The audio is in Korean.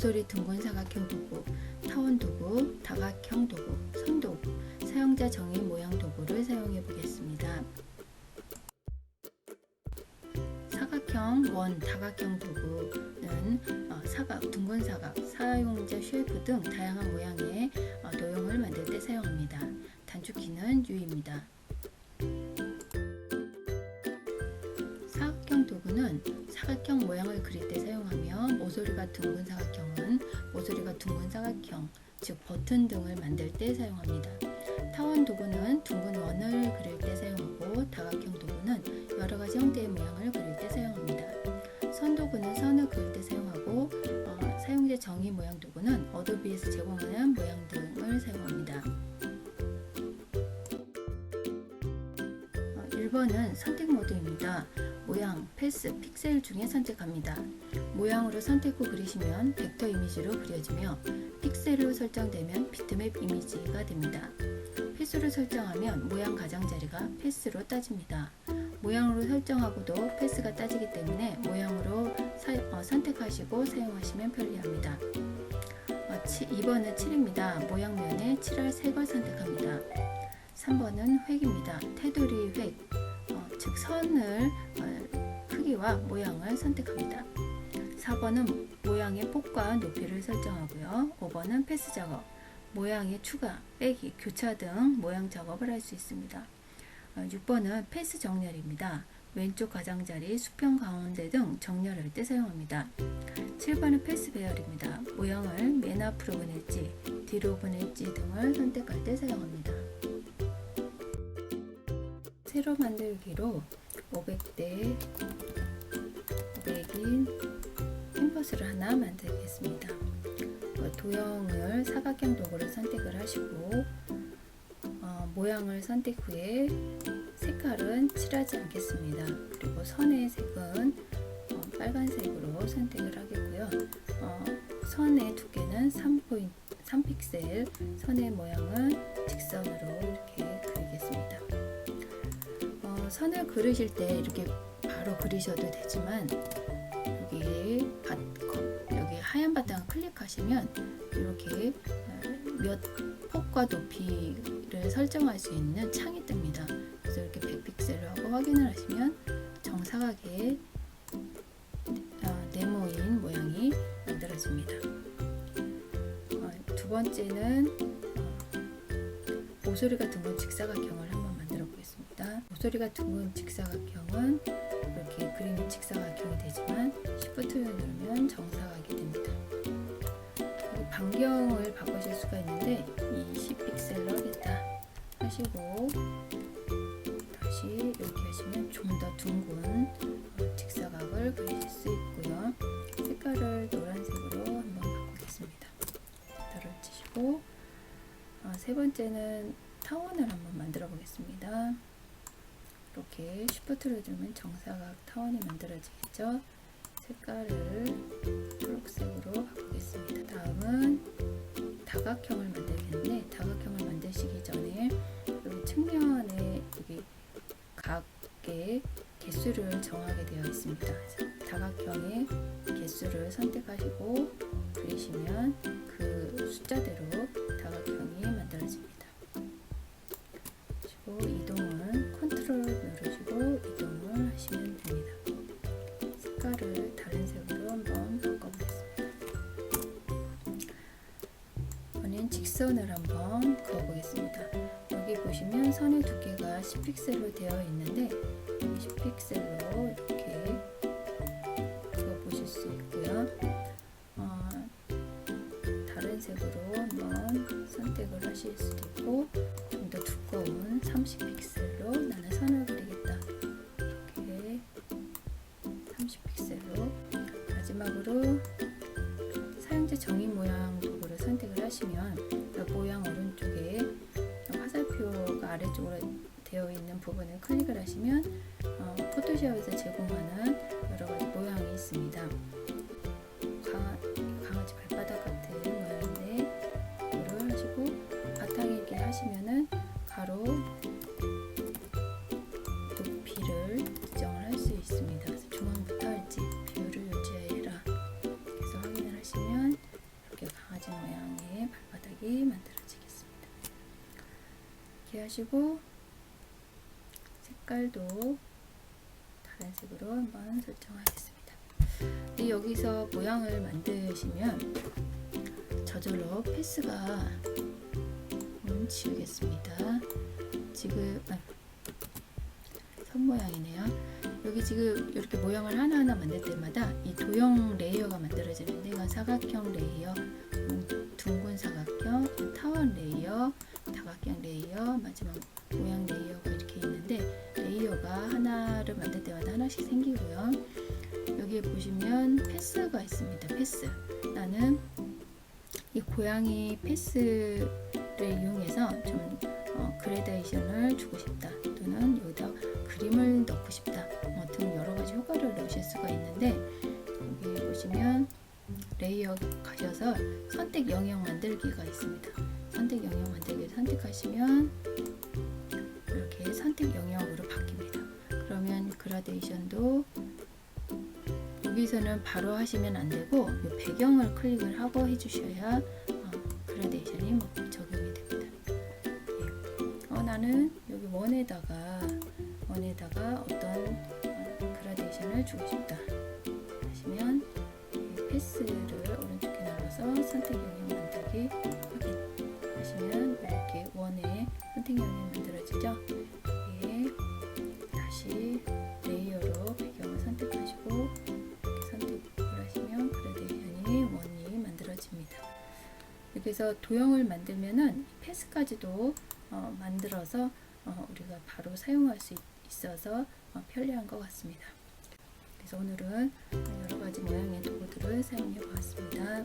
모서리 둥근 사각형 도구, 타원 도구, 다각형 도구, 선도구, 사용자 정의 모양 도구를 사용해 보겠습니다. 사각형, 원, 다각형 도구는 어, 사각, 둥근 사각, 사용자 쉐이프 등 다양한 모양의 어, 도형을 만들 때 사용합니다. 단축키는 U입니다. 사각형 도구는 사각형 모양을 그릴 때 사용 모서리가 둥근 사각형은 모서리가 둥근 사각형, 즉 버튼 등을 만들 때 사용합니다. 타원 도구는 둥근 원을 그릴 때 사용하고 다각형 도구는 여러 가지 형태의 모양을 그릴 때 사용합니다. 선 도구는 선을 그릴 때 사용하고 패스, 픽셀 중에 선택합니다. 모양으로 선택 후 그리시면 벡터 이미지로 그려지며 픽셀로 설정되면 비트맵 이미지가 됩니다. 패스로 설정하면 모양 가장자리가 패스로 따집니다. 모양으로 설정하고도 패스가 따지기 때문에 모양으로 사- 어, 선택하시고 사용하시면 편리합니다. 어, 2번은 7입니다. 모양면에 칠할 색을 선택합니다. 3번은 획입니다. 테두리 획, 어, 즉 선을 어, 크기와 모양을 선택합니다. 4번은 모양의 폭과 높이를 설정하고요. 5번은 패스 작업, 모양의 추가, 빼기, 교차 등 모양 작업을 할 수 있습니다. 6번은 패스 정렬입니다. 왼쪽 가장자리, 수평 가운데 등 정렬할 때 사용합니다. 7번은 패스 배열입니다. 모양을 맨 앞으로 보낼지, 뒤로 보낼지 등을 선택할 때 사용합니다. 세로 만들기로 500대 500인 캔버스를 하나 만들겠습니다. 어, 도형을 사각형 도구를 선택을 하시고 어, 모양을 선택 후에 색깔은 칠하지 않겠습니다. 그리고 선의 색은 어, 빨간색으로 선택을 하겠고요. 어, 선의 두께는 3포인 3픽셀, 선의 모양은 직선으로 선을 그리실 때 이렇게 바로 그리셔도 되지만 여기 바, 거- 여기 하얀 바탕을 클릭하시면 이렇게 어, 몇 폭과 높이를 설정할 수 있는 창이 뜹니다. 그래서 이렇게 100픽셀로 하고 확인을 하시면 정사각의 어, 네모인 모양이 만들어집니다. 어, 두 번째는 어, 모서리가 둥근 직사각형을 보겠습니다. 모서리가 둥근 직사각형은 이렇게 그림이 직사각형이 되지만 Shift를 누르면 정사각이 됩니다. 여기 반경을 바꾸실 수가 있는데 20픽셀로 하겠다 하시고 다시 이렇게 하시면 좀 더 둥근 어, 직사각을 그리실 수 있고요. 색깔을 노란색으로 한번 바꾸겠습니다. 깃털을 치시고 어, 세 번째는 타원을 한번 만들어 보겠습니다. 이렇게 쉬프트를 누르면 정사각 타원이 만들어지겠죠. 색깔을 초록색으로 바꾸겠습니다. 다음은 다각형을 만들겠는데 다각형을 만드시기 전에 여기 측면에 여기 각의 개수를 정하게 되어 있습니다. 다각형의 개수를 선택하시고 그리시면 그 숫자대로 다각형이 만들어집니다. 색깔을 다른 색으로 한번 바꿔보겠습니다. 이번엔 직선을 한번 그어보겠습니다. 여기 보시면 선의 두께가 10픽셀로 되어 있는데 10픽셀로 이렇게 그어보실 수 있고요. 어, 다른 색으로 한번 선택을 하실 수도 있고 좀 더 두꺼운 30픽셀 마지막으로 사용자 정의 모양 도구를 선택을 하시면 이 모양 오른쪽에 화살표가 아래쪽으로 되어 있는 부분을 클릭을 하시면 어, 포토샵에서 제공하는 여러 가지 모양이 있습니다. 하시고 색깔도 다른 색으로 한번 설정하겠습니다. 이 여기서 모양을 만드시면 저절로 패스가 음, 지우겠습니다. 지금 아, 선 모양이네요. 여기 지금 이렇게 모양을 하나하나 만들 때마다 이 도형 레이어가 만들어지는데 이건 사각형 레이어, 음, 둥근 사각형, 타원 레이어, 다각형 레이어, 마지막 모양 레이어가 이렇게 있는데 레이어가 하나를 만들 때마다 하나씩 생기고요. 여기에 보시면 패스가 있습니다. 패스. 나는 이 고양이 패스를 이용해서 좀 어, 그레데이션을 주고 싶다. 또는 여기다 그림을 넣고 싶다. 뭐등 여러 가지 효과를 넣으실 수가 있는데 여기 보시면 레이어 가셔서 선택 영역 만들기가 있습니다. 선택 영역 만들기를 선택하시면 이렇게 선택 영역으로 바뀝니다. 그러면 그라데이션도 여기서는 바로 하시면 안 되고 이 배경을 클릭을 하고 해주셔야 어, 그라데이션이 뭐 적용이 됩니다. 예. 어, 나는 여기 원에다가 원에다가 어떤 어, 그라데이션을 주고 싶다 하시면 이 패스를 오른쪽에 눌러서 선택 영역 만들기 확인 하시면 이렇게 원에 선택 영역이 만들어지죠. 예. 다시 레이어로 배경을 선택하시고 이렇게 선택을 하시면 그라데이션이 원이 만들어집니다. 이렇게 해서 도형을 만들면은 패스까지도 어, 만들어서 어, 우리가 바로 사용할 수 있, 있어서 어, 편리한 것 같습니다. 그래서 오늘은 여러 가지 모양의 도구들을 사용해 보았습니다.